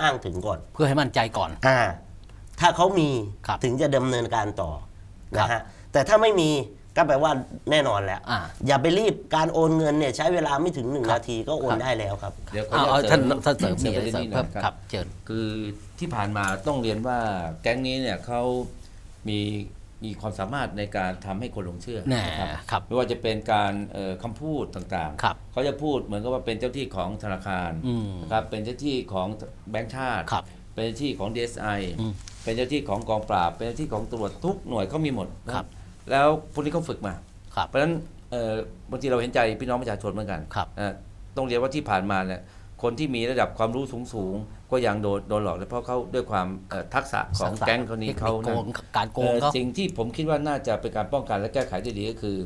อ้างถึงก่อน เพื่อให้มั่นใจก่อน อ่า ถ้าเขามีครับถึงจะดำเนินการต่อครันะบฮะแต่ถ้าไม่มีก็แปลว่าแน่นอนแล้วอ่าอย่าไปรีบการโอนเงินเนี่ยใช้เวลาไม่ถึงหนึ่งครับนาทีก็โอครันบได้แล้วครับ เดี๋ยวขอเอาอเอานุญาตท่านเสริมท่านเสริมมีเสริมอะไรประเด็นเสริมนี้หน่เพิ่อมยครับครับเชิญ คือที่ผ่านมาต้องเรียนว่าแก๊งนี้เนี่ยเขามี มีความสามารถในการทำให้คนหลงเชื่อแน่นะครับครับไม่ว่าจะเป็นการเอ่อคำพูดต่างครับเขาจะพูดเหมือนกับว่าเป็นเจ้าที่ของธนาคารอืมนะครับเป็นเจ้าที่ของแบงก์ชาติครับเป็นเจ้าที่ของ DSI อืมเป็นเจ้าที่ของกองปราบ เป็นเจ้าที่ของตำรวจทุกหน่วยเขามีหมดนะครับ แล้วพวกนี้เขาฝึกมาครับเพราะฉะนั้นเอ่อบางทีเราเห็นใจพี่น้องประชาชนเหมือนกันครับเอ่อต้องเรียนว่าที่ผ่านมาเนี่ย คนที่มีระดับความรู้สูงๆก็ยังโดนโดนหลอกเลยเพราะเขาด้วยความเอ่อทักษะของทัษะแก๊งคนนี้ทคเขาโกนั่นงการโกงเอ่อเขาสิ่งที่ผมคิดว่าน่าจะเป็นการป้องกันและแก้ไขได้ดีก็คือ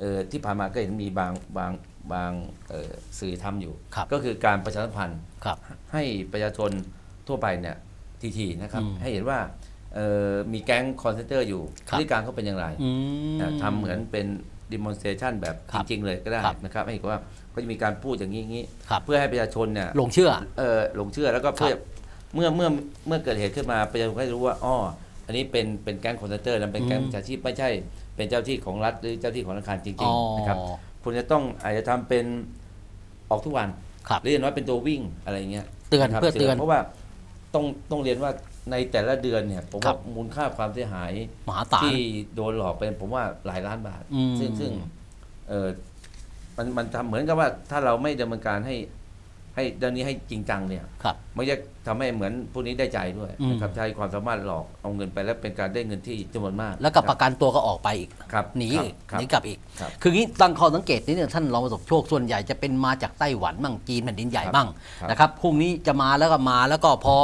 เอ่อที่ผ่านมาก็เห็นมีบางบางบางเอ่อสื่อทำอยู่ครับก็คือการประชาสัมพันธ์ครับให้ประชาชนทั่วไปเนี่ยทีๆนะครับอืมให้เห็นว่าเอ่อมีแก๊งคอนเซนเตอร์อยู่คพรับฤติการเขาเป็นอย่างไรอืมนะทำ เหมือนเป็น demonstration แบบครัจบริงๆเลยก็ได้ครับนะครับให้เห็นว่าก็จะมีการพูดอย่างนี้อย่างนี้ครับเพื่อให้ประชาชนเนี่ยหลงเชื่อเออหลงเชื่อแล้วก็เพื่อครับเมื่อเมื่อเมื่อเกิดเหตุขึ้นมาประชาชนก็จะรู้ว่าอ้ออันนี้เป็นเป็นแก๊งคอนเซนเตอร์นั้นเป็นแก๊งอืมมิจฉาชีพไม่ใช่เป็นเจ้าที่ของรัฐหรือเจ้าที่ของธนาคารจอ๋ริงอๆนะครับคุณจะต้องอาจจะทำเป็นออกทุกวันครับหรืออย่างน้อยเป็นตัววิ่งอะไรเงี้ยเตือนครับเพื่อเตือนเพราะว่าต้องต้องเรียนว่า ในแต่ละเดือนเนี่ยผมครัว่าบมูลค่าความเสียหายมหาศาลที่โดนหลอกเป็นผมว่าหลายล้านบาทอืมซึ่งซึ่งเออมันมันทำเหมือนกับว่าถ้าเราไม่ดำเนินการให้ ให้เรื่องนี้ให้จริงจังเนี่ยครับ มันจะทำให้เหมือนพวกนี้ได้ใจด้วยอืมนะครับใช้ความสามารถหลอกเอาเงินไปแล้วเป็นการได้เงินที่จำนวนมาก แล้วก็ประกันตัวก็ออกไปอีกครับหนีครับอีกครับหนีกลับอีกครับคืองี้ตั้งข้อสังเกตนี้เนี่ยท่านรองประสบโชคส่วนใหญ่จะเป็นมาจากไต้หวันบ้างจีนแผ่นดินใหญ่ครับบ้างครับนะครับพรุ่งนี้จะมาแล้วก็มาแล้วก็พอ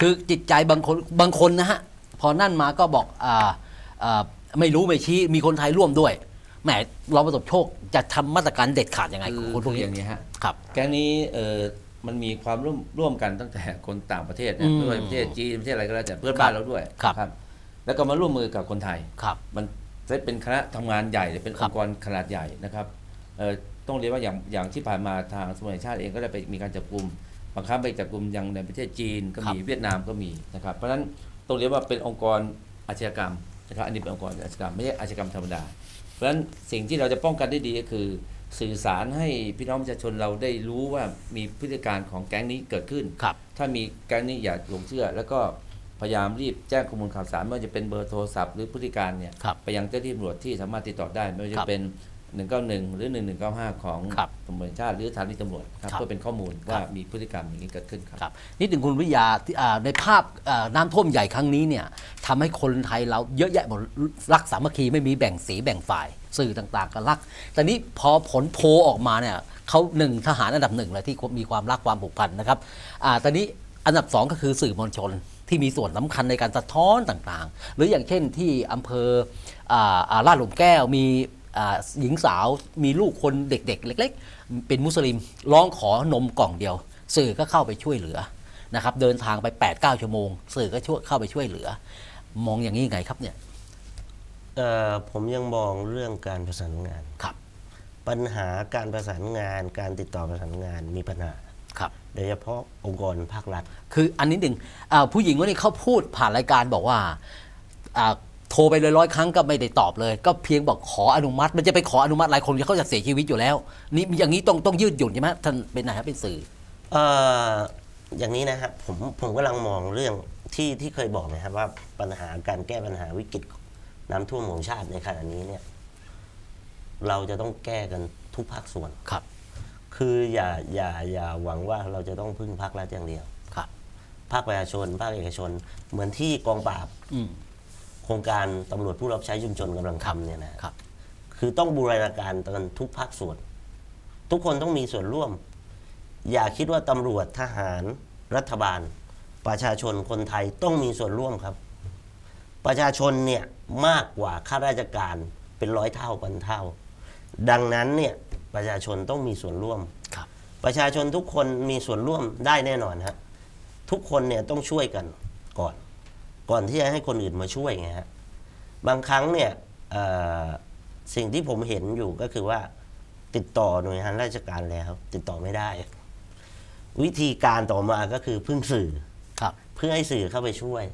คือจิตใจบางคนบางคนนะฮะพอนั่นมาก็บอกอ่าอ่าไม่รู้ไม่ชี้มีคนไทยร่วมด้วย แหมรองประสบโชคจะทำมาตรการเด็ดขาดยังไงคืของอคนพวกคือนี้อย่างนี้ฮะ ครับ แก๊งนี้เออมันมีความร่วมร่วมกันตั้งแต่คนต่างประเทศอืนะมไม่ว่าประเทศจีนประเทศอะไรก็แล้วแต่เพื่อนบ้านเราด้วยครับ แล้วก็มาร่วมมือกับคนไทย ครับ มันได้เป็นคณะทำงานใหญ่เป็นคอรับงค์กรขนาดใหญ่นะครับเอ่อต้องเรียนว่าอย่างอย่างที่ผ่านมาทางสมุทรชาติเองก็ได้ไปมีการจับกลุ่มบางครั้งไปจับกลุ่มอย่างในประเทศจีนก็มีเวียดนามก็มีนะครับเพราะฉะนั้นต้องเรียกว่าเป็นองค์กรอาชญากรรมนะครับอันนี้เป็นองค์กรอาชญากรรมไม่ใช่อาชญากรรมธรรมดา เพราะฉะนั้นสิ่งที่เราจะป้องกันได้ดีก็คือ สื่อสารให้พี่น้องประชาชนเราได้รู้ว่ามีพฤติการของแก๊งนี้เกิดขึ้น ครับ ถ้ามีแก๊งนี้อย่าหลงเชื่อ แล้วก็พยายามรีบแจ้งข้อมูลข่าวสารไม่ว่าจะเป็นเบอร์โทรศัพท์หรือพฤติการเนี่ยครับไปยังเจ้าที่ตำรวจที่สามารถติดต่อได้ ไม่ว่าคจะรับเป็น 191 หรือ 1195 ของครับตำรวจแห่งชาติหรือสถานีตำรวจครับครับเพื่อเป็นข้อมูลครับว่ามีพฤติกรรมอย่างนี้เกิดขึ้นครับ ครับนี่ถึงคุณวิทยาที่อ่าในภาพอ่าน้ำท่วมใหญ่ครั้งนี้เนี่ยทำให้คนไทยเราเยอะแยะหมดรักสามัคคีไม่มีแบ่งสีแบ่งฝ่ายสื่อต่างๆก็รัก แต่นี้พอผลโพลออกมาเนี่ยเขาหนึ่งทหารอันดับหนึ่งเลยที่มีความรักความผูกพันนะครับอ่าตอนนี้อันดับสองก็คือสื่อมวลชนที่มีส่วนสำคัญในการสะท้อนต่างๆ หรืออย่างเช่นที่อำเภออ่าอ่าลาดหลุมแก้วมีอ่า หญิงสาวมีลูกคนเด็กๆ เล็ก ๆ เป็นมุสลิมร้องขอนมกล่องเดียว สื่อก็เข้าไปช่วยเหลือนะครับเดินทางไป 8-9 ชั่วโมง สื่อก็ช่วยเข้าไปช่วยเหลือ มองอย่างนี้ไงครับเนี่ยเอ่อผมยังมองเรื่องการประสานงานครับปัญหาการประสานงานการติดต่อประสานงานมีปัญหาครับโดยเฉพาะองค์กรภาครัฐ คืออันนี้หนึ่งอ่าผู้หญิงคนนี้เขาพูดผ่านรายการบอกว่าอ่า โทรไปเลยร้อยครั้งก็ไม่ได้ตอบเลย ก็เพียงบอกขออนุมัติ มันจะไปขออนุมัติหลายคนเขาจะเสียชีวิตอยู่แล้ว นี่อย่างนี้ต้องต้องยืดหยุ่นใช่ไหมท่านเป็นไหนครับเป็นสื่อเอ่ออย่างนี้นะครับผมผมกำลังมองเรื่องที่ที่เคยบอกนะครับว่าปัญหาการแก้ปัญหาวิกฤตน้ำท่วมของชาติในขณะนี้เนี่ย เราจะต้องแก้กันทุกภาคส่วน ครับคืออย่าอย่าอย่าหวังว่าเราจะต้องพึ่งภาครัฐอย่างเดียว ครับ ภาคประชาชน ภาคเอกชน เหมือนที่กองปราบ อืม โครงการตำรวจผู้รับใช้ชุมชนกำลังทำเนี่ยนะครับ คือต้องบูรณาการกันทุกภาคส่วน ทุกคนต้องมีส่วนร่วม อย่าคิดว่าตำรวจทหารรัฐบาล ประชาชนคนไทยต้องมีส่วนร่วมครับ ประชาชนเนี่ยมากกว่าข้าราชการเป็นร้อยเท่าพันเท่า ดังนั้นเนี่ยประชาชนต้องมีส่วนร่วมครับ ประชาชนทุกคนมีส่วนร่วมได้แน่นอนฮะทุกคนเนี่ยต้องช่วยกันก่อน ก่อนที่จะให้คนอื่นมาช่วยไงฮะบางครั้งเนี่ยเอ่อสิ่งที่ผมเห็นอยู่ก็คือว่า ติดต่อหน่วยงานราชการแล้ว ติดต่อไม่ได้ วิธีการต่อมาก็คือพึ่งสื่อครับเพื่อให้สื่อเข้าไปช่วย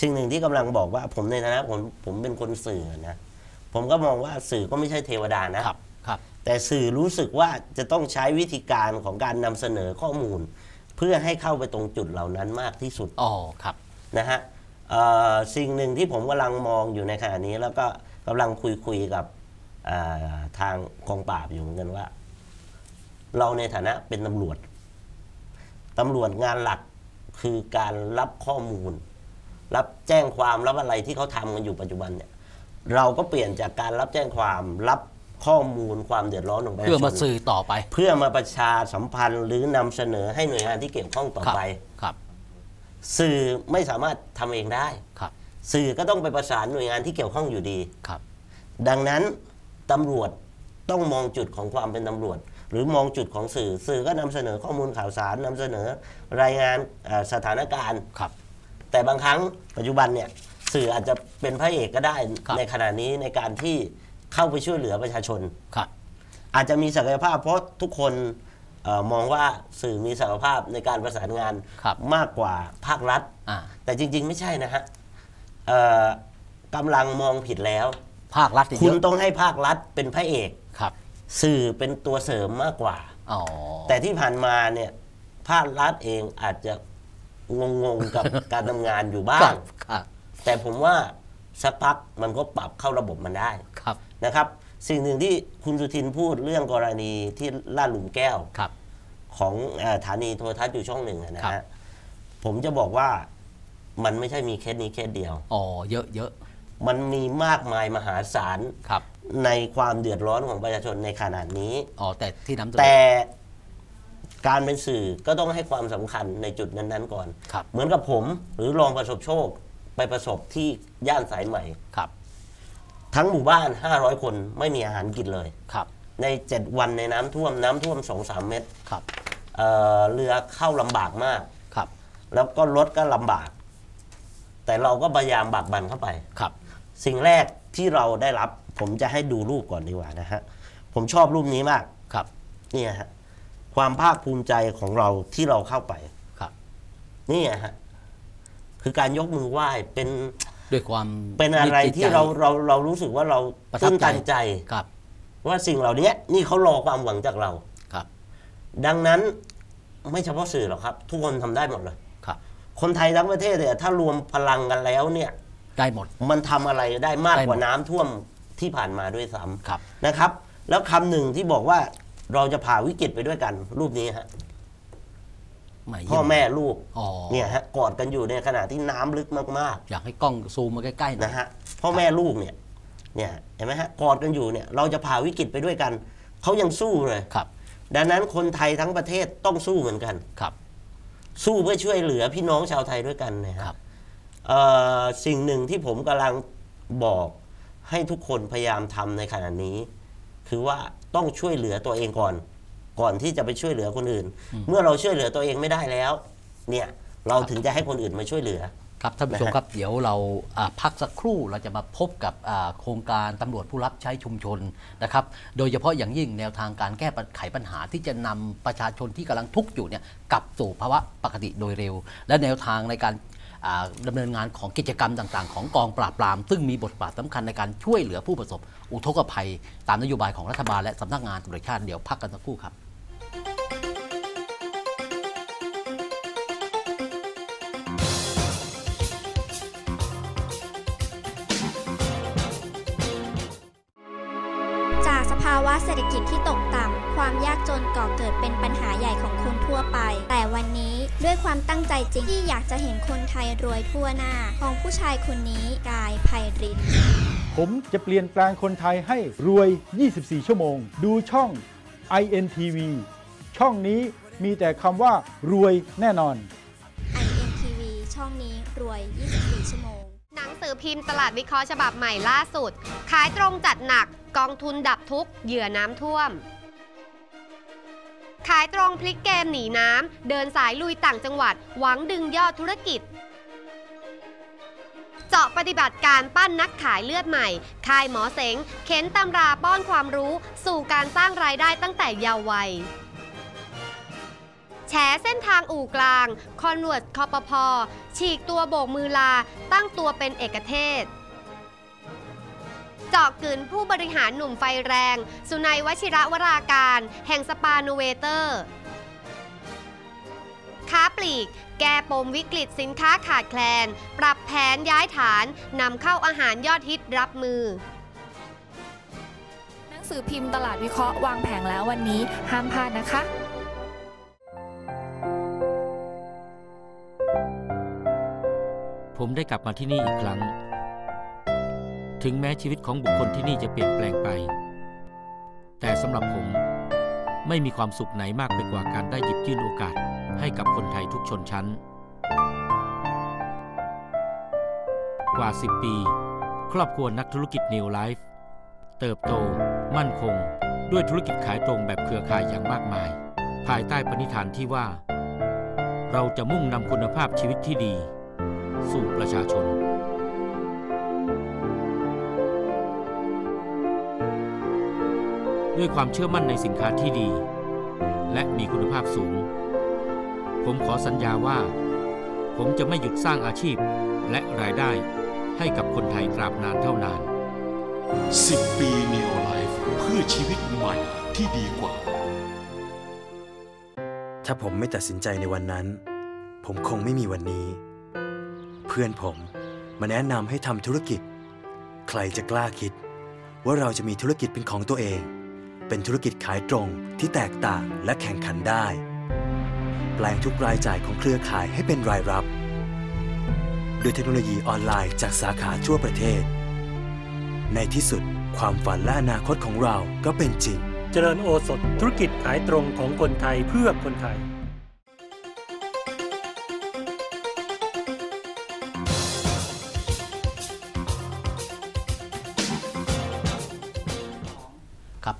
สิ่งหนึ่งที่กำลังบอกว่าผมในฐานะผมผมเป็นคนสื่อนะผมก็มองว่าสื่อก็ไม่ใช่เทวดานะครับครับ แต่สื่อรู้สึกว่าจะต้องใช้วิธีการของการนำเสนอข้อมูล เพื่อให้เข้าไปตรงจุดเหล่านั้นมากที่สุดอ๋อครับนะฮะเอ่อ สิ่งหนึ่งที่ผมกำลังมองอยู่ในขณะนี้ แล้วก็กำลังคุยคุยกับเอ่อทางกองปราบอยู่เหมือนกันว่า เราในฐานะเป็นตำรวจตำรวจงานหลักคือการรับข้อมูล รับแจ้งความรับอะไรที่เขาทำกันอยู่ปัจจุบันเนี่ยเราก็เปลี่ยนจากการรับแจ้งความรับข้อมูลความเดือดร้อนของประชาชนเพื่อมาสื่อต่อไป เพื่อมาประชาสัมพันธ์หรือนำเสนอให้หน่วยงานที่เกี่ยวข้องต่อครับไปครับ สื่อไม่สามารถทำเองได้ ครับ สื่อก็ต้องไปประสานหน่วยงานที่เกี่ยวข้องอยู่ดี ครับ ดังนั้นตำรวจต้องมองจุดของความเป็นตำรวจ หรือมองจุดของสื่อ สื่อก็นำเสนอข้อมูลข่าวสารนำเสนอรายงานเอ่อสถานการณ์ ครับ แต่บางครั้งปัจจุบันเนี่ยสื่ออาจจะเป็นพระเอกก็ได้ครับ ในขณะนี้ในการที่เข้าไปช่วยเหลือประชาชน ครับ อาจจะมีศักยภาพเพราะทุกคน เออมองว่าสื่อมีศักยภาพในการประสานงานครับมากกว่าภาครัฐ อ่าแต่จริง ๆ ไม่ใช่นะฮะเอ่อกำลังมองผิดแล้ว ภาครัฐเนี่ยคุเยณอะต้องให้ภาครัฐเป็นพระเอก ครับสื่อเป็นตัวเสริมมากกว่า อ๋อแต่ที่ผ่านมาเนี่ยภาครัฐเองอาจจะงงๆกับ การทำงานอยู่บ้าครัง บครับแต่ผมว่าสักพักมันก็ปรับเข้าระบบมันได้ครับ นะครับ สิ่งหนึ่งที่คุณสุทินพูดเรื่องกรณีที่ลาดหลุมแก้วครับ ของเออสถานีโทรทัศน์อยู่ช่องหนึ่งอะนะครัฮะบผมจะบอกว่ามันไม่ใช่มีเคสนี้เคสเดียว อ๋อ เยอะเยอะมันมีมากมายมหาศาลครับในความเดือดร้อนของประชาชนในขนาดนี้ อ๋อ แต่ที่น้ำตกแต่การเป็นสื่อก็ต้องให้ความสำคัญในจุดนั้นๆก่อนครับเหมือนกับผมหรือรองประสบโชคไปประสบที่ย่านสายใหม่ครับ ทั้งหมู่บ้าน 500 คนไม่มีอาหารกินเลย ครับ ใน 7 วันในน้ำท่วมน้ำท่วม 2-3 เมตรครับ เอ่อเรือเข้าลำบากมาก ครับ แล้วก็รถก็ลำบาก แต่เราก็พยายามบักบันเข้าไป ครับ สิ่งแรกที่เราได้รับ ผมจะให้ดูรูปก่อนดีกว่านะฮะ ผมชอบรูปนี้มาก ครับ เนี่ยฮะ ความภาคภูมิใจของเราที่เราเข้าไป ครับ นี่ฮะ คือการยกมือไหว้เป็น ด้วยความเป็นอะไรจิตที่ใจเราเราเรารู้สึกว่าเราประทับตื้นตันใจใจครับ ว่าสิ่งเหล่านี้นี่เขารอความหวังจากเราครับ ดังนั้นไม่เฉพาะสื่อหรอกครับ ทุกคนทำได้หมดเลยครับ คนไทยทั้งประเทศเนี่ยถ้ารวมพลังกันแล้วเนี่ยได้หมด มันทำอะไรได้มากได้หมดกว่าน้ำท่วมที่ผ่านมาด้วยซ้ครับำนะครับ แล้วคำหนึ่งที่บอกว่าเราจะผ่าวิกฤตไปด้วยกันรูปนี้ฮะ ไม่พ่อแม่ลูกอ๋อเนี่ยฮะกอดกันอยู่ในขณะที่น้ำลึกมากอยากให้กล้องซูมมาใกล้ๆหๆนะนะฮะพ่อแม่ลูกเนี่ยเนี่ยเห็นไหมฮะกอดกันอยู่เนี่ยเราจะผ่าวิกฤตไปด้วยกันเขายังสู้เลยครับ ดังนั้นคนไทยทั้งประเทศต้องสู้เหมือนกันครับ สู้เพื่อช่วยเหลือพี่น้องชาวไทยด้วยกันนะคครัรับบเอ่อสิ่งหนึ่งที่ผมกำลังบอกให้ทุกคนพยายามทำในขณะนี้ คือว่าต้องช่วยเหลือตัวเองก่อน ก่อนที่จะไปช่วยเหลือคนอื่น เมื่อเราช่วยเหลือตัวเองไม่ได้แล้ว เนี่ยเราถึงจะให้คนอื่นมาช่วยเหลือ ครับท่านผู้ชมนะฮะครับเดี๋ยวเราอ่าพักสักครู่เราจะมาพบกับอ่าโครงการตำรวจผู้รับใช้ชุมชนนะครับ โดยเฉพาะอย่างยิ่งแนวทางการแก้ไขปัญหาที่จะนำประชาชนที่กำลังทุกข์อยู่เนี่ยกลับสู่ภาวะปกติโดยเร็ว และแนวทางในการ ดำดำเนินงานของกิจกรรมต่าง ๆ ของกองปราบปราม ซึ่งมีบทบาทสำคัญในการช่วยเหลือผู้ประสบ อุทกภัย ตามนโยบายของรัฐบาลและสำนักงานตำรวจชาติเดี๋ยวพักกันสักครู่ครับ จนก่อเกิดเป็นปัญหาใหญ่ของคนทั่วไป แต่วันนี้ด้วยความตั้งใจจริงที่อยากจะเห็นคนไทยรวยทั่วหน้า ของผู้ชายคนนี้กายไพริน ผมจะเปลี่ยนแปลงคนไทยให้รวย 24 ชั่วโมง ดูช่อง INTV ช่องนี้มีแต่คำว่ารวยแน่นอน INTV ช่องนี้รวย 24 ชั่วโมง หนังสือพิมพ์ตลาดวิเคราะห์ฉบับใหม่ล่าสุด ขายตรงจัดหนักกองทุนดับทุกข์เหยื่อน้ำท่วม ขายตรงพลิกเกมหนีน้ำ เดินสายลุยต่างจังหวัด หวังดึงยอดธุรกิจ เจาะปฏิบัติการปั้นนักขายเลือดใหม่ ค่ายหมอเสงเข็นตำราป้อนความรู้สู่การสร้างรายได้ตั้งแต่เยาว์วัยแฉเส้นทางอู่กลาง คอนเวิร์ตคอปพอฉีกตัวโบกมือลา ตั้งตัวเป็นเอกเทศ เจาะกลืนผู้บริหารหนุ่มไฟแรง สุนัยวชิระวราการ แห่งสปาโนเวเตอร์ ค้าปลีก แก้ปมวิกฤตสินค้าขาดแคลน ปรับแผนย้ายฐานนำเข้าอาหารยอดฮิตรับมือหนังสือพิมพ์ตลาดวิเคราะห์วางแผงแล้ววันนี้ห้ามพลาดนะคะ ผมได้กลับมาที่นี่อีกครั้ง ถึงแม้ชีวิตของบุคคลที่นี่จะเปลี่ยนแปลงไป แต่สำหรับผมไม่มีความสุขไหนมากไปกว่าการได้หยิบยื่นโอกาสให้กับคนไทยทุกชนชั้น กว่า 10 ปี ครอบครัวนักธุรกิจ New Life เติบโต มั่นคง ด้วยธุรกิจขายตรงแบบเครือข่ายอย่างมากมาย ภายใต้ปณิธานที่ว่า เราจะมุ่งนำคุณภาพชีวิตที่ดี สู่ประชาชน ด้วยความเชื่อมั่นในสินค้าที่ดี และมีคุณภาพสูง ผมขอสัญญาว่า ผมจะไม่หยุดสร้างอาชีพและรายได้ให้กับคนไทยตราบนานเท่านาน 10 ปี Neo Life เพื่อชีวิตใหม่ที่ดีกว่า ถ้าผมไม่ตัดสินใจในวันนั้น ผมคงไม่มีวันนี้ เพื่อนผมมาแนะนำให้ทำธุรกิจ ใครจะกล้าคิดว่าเราจะมีธุรกิจเป็นของตัวเอง เป็นธุรกิจขายตรงที่แตกต่างและแข่งขันได้ แปลงทุกรายจ่ายของเครือข่ายให้เป็นรายรับด้วยเทคโนโลยีออนไลน์จากสาขาทั่วประเทศ ในที่สุดความฝันและอนาคตของเราก็เป็นจริง เจริญโอสถธุรกิจขายตรงของคนไทยเพื่อคนไทย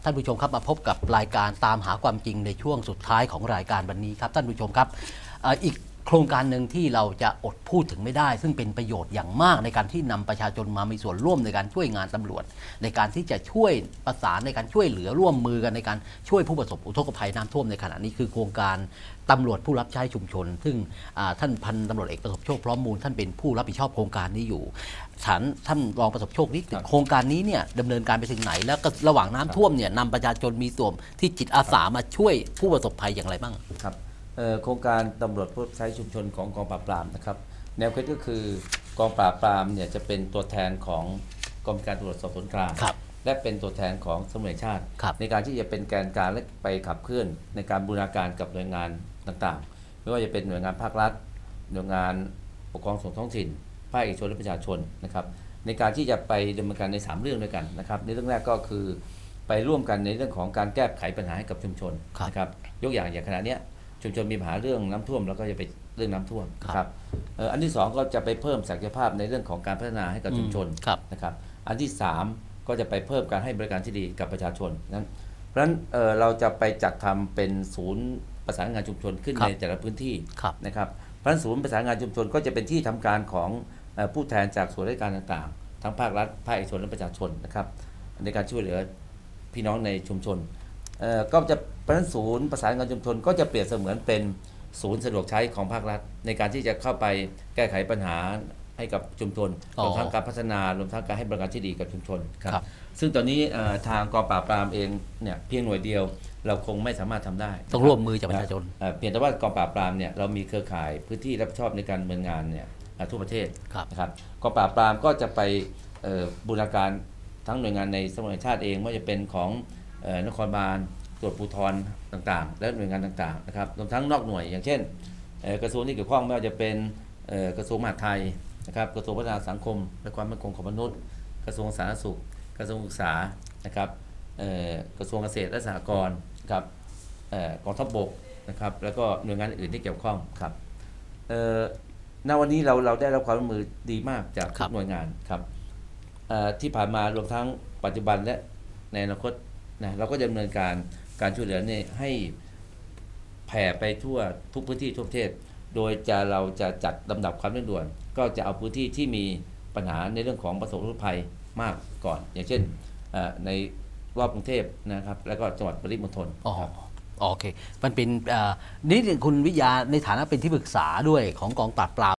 ท่านผู้ชมครับมาพบกับรายการตามหาความจริงในช่วงสุดท้ายของรายการวันนี้ครับท่านผู้ชมครับอีก โครงการหนึ่งที่เราจะอดพูดถึงไม่ได้ ซึ่งเป็นประโยชน์อย่างมากในการที่นำประชาชนมามีส่วนร่วมในการช่วยงานตำรวจ ในการที่จะช่วยประสานในการช่วยเหลือร่วมมือกันในการช่วยผู้ประสบอุทกภัยน้ำท่วมในขณะนี้คือโครงการตำรวจผู้รับใช้ชุมชน ซึ่งท่านพันตำรวจเอกประสบโชคพร้อมมูลท่านเป็นผู้รับผิดชอบโครงการนี้อยู่ฐานท่านรองประสบโชคนี้ครับโครงการนี้เนี่ยดำเนินการไปถึงไหน แล้วก็ระหว่างน้ำท่วมเนี่ยนำประชาชนมีส่วนที่จิตอาสามาช่วยผู้ประสบภัยอย่างไรบ้างครับ โครงการตำรวจผู้ใช้ชุมชนของกองปราบปรามนะครับ แนวคิดก็คือกองปราบปรามเนี่ยจะเป็นตัวแทนของกองการตำรวจสอบสวนกลางครับและเป็นตัวแทนของสมุนชาติครับในการที่จะเป็นแกนกลารและไปขับเคลื่อนในการบูรณาการกับหน่วยงานต่างๆ ไม่ว่าจะเป็นหน่วยงานภาครัฐ หน่วยงานปกครองส่วนท้องถิ่น ภาคเอกชนและประชาชนนะครับ ในการที่จะไปดำเนินการใน 3 เรื่องด้วยกันนะครับ ในเรื่องแรกก็คือไปร่วมกันในเรื่องของการแก้ไขปัญหาให้กับชุมชนครับนะครับ ยกอย่างอย่างขณะเนี้ย ชุมชนมีปัญหาเรื่องน้ำท่วมแล้วก็จะไปเรื่องน้ำท่วมนะครับเอ่ออันที่สองก็จะไปเพิ่มศักยภาพในเรื่องของการพัฒนาให้กับชุมชนครับนะครับอันที่ 3 ก็จะไปเพิ่มการให้บริการที่ดีกับประชาชนนั้นเพราะฉะนั้นเอ่อเราจะไปจัดทำเป็นศูนย์ประสานงานชุมชนขึ้นครับในแต่ละพื้นที่ครับนะครับเพราะฉะนั้นศูนย์ประสานงานชุมชนก็จะเป็นที่ทำการของเอ่อผู้แทนจากส่วนราชการต่างๆ ทั้งภาครัฐภาคเอกชนและประชาชนนะครับในการช่วยเหลือพี่น้องในชุมชนเอ่อก็จะ เพราะฉะนั้นศูนย์ประสานงานชุมชนก็จะเปรียบเสมือนเป็นศูนย์สะดวกใช้ของภาครัฐ ในการที่จะเข้าไปแก้ไขปัญหาให้กับชุมชนอ๋อรวมทั้งการพัฒนารวมทั้งการให้บริการที่ดีกับชุมชนครับครับซึ่งตอนนี้เอ่อทางกองปราบปรามเองเนี่ยเพียงหน่วยเดียว เราคงไม่สามารถทำได้ ต้องร่วมมือจากประชาชนเอ่อเพียงแต่ว่ากองปราบปรามเนี่ยเรามีเครือข่ายพื้นที่รับผิดชอบในการดำเนินงานเนี่ยเอ่อทั่วประเทศครับนะครับกองปราบปรามก็จะไปเอ่อบูรณาการทั้งหน่วยงานในสมัยชาติเองไม่ว่าจะเป็นของเอ่อนครบาล ตรวจภูธรต่างๆ และหน่วยงานต่างๆนะครับรวมทั้งนอกหน่วยอย่างเช่นเอ่อกระทรวงที่เกี่ยวข้องไม่ว่าจะเป็นเอ่อกระทรวงมหาดไทยนะครับกระทรวงพัฒนาสังคม และความมั่นคงของมนุษย์ กระทรวงสาธารณสุข กระทรวงศึกษานะครับเอ่อกระทรวงเกษตรและสหกรณ์ครับเอ่อกองทัพบกนะครับแล้วก็หน่วยงานอื่นที่เกี่ยวข้องครับเอ่อณวันนี้เราเราได้รับความร่วมมือดีมากจากคทุรักบหน่วยงานครับเอ่อที่ผ่านมารวมทั้งปัจจุบันและในอนาคตนะเราก็จะดำเนินการ การช่วยเหลือเนี่ยให้แผ่ไปทั่วทุกพื้นที่ทั่วประเทศ โดยจะเราจะจัดลำดับความเร่งด่วน ก็จะเอาพื้นที่ที่มีปัญหาในเรื่องของประสบอุทกภัยมากก่อน อย่างเช่นเอ่อในรอบกรุงเทพนะครับ แล้วก็จังหวัดปริมณฑลอ๋อครับอโอเค มันเป็นเอ่อนี่คุณวิทยาในฐานะเป็นที่ปรึกษาด้วยของกองปราบปราม